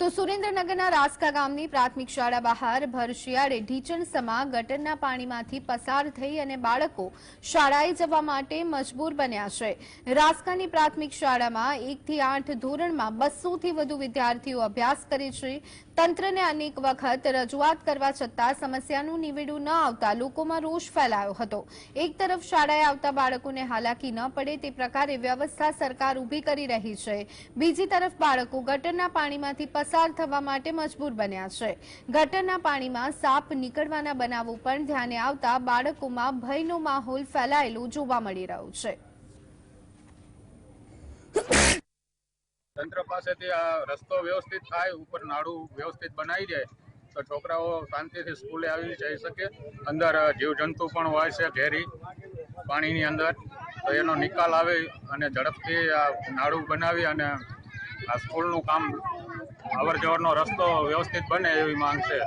તો સુરેન્દ્રનગરના રાસકા ગામની પ્રાથમિક શાળા બહાર ભર શિયાળે ઢીચણ સમા ગટરના પાણીમાંથી પસાર થઈ અને બાળકો શાળાએ જવા માટે મજબૂર બન્યા છે. રાસકાની પ્રાથમિક શાળામાં એકથી આઠ ધોરણમાં બસોથી વધુ વિદ્યાર્થીઓ અભ્યાસ કરે છે. તંત્રને અનેક વખત રજૂઆત કરવા છતાં સમસ્યાનું નિવેડું ન આવતા લોકોમાં રોષ ફેલાયો હતો. એક તરફ શાળાએ આવતા બાળકોને હાલાકી ન પડે તે પ્રકારે વ્યવસ્થા સરકાર ઊભી કરી રહી છે. બીજી તરફ બાળકો ગટરના પાણીમાંથી પસાર થવા માટે મજબૂર બન્યા છે. ગટરના પાણીમાં સાપ નીકળવાના બનાવો પણ ધ્યાને આવતા બાળકોમાં ભયનો માહોલ ફેલાયેલો જોવા મળી રહ્યો છે. તંત્ર પાસેથી આ રસ્તો વ્યવસ્થિત થાય, ઉપર નાળું વ્યવસ્થિત બનાવી દે, તો છોકરાઓ શાંતિથી સ્કૂલે આવી જઈ શકે. અંદર જીવજંતુ પણ હોય છે ઘેરી, પાણીની અંદર. તો એનો નિકાલ આવે અને ઝડપથી આ નાળું બનાવી અને આ સ્કૂલનું કામ અવર જવરનો રસ્તો વ્યવસ્થિત બને એવી માંગ છે.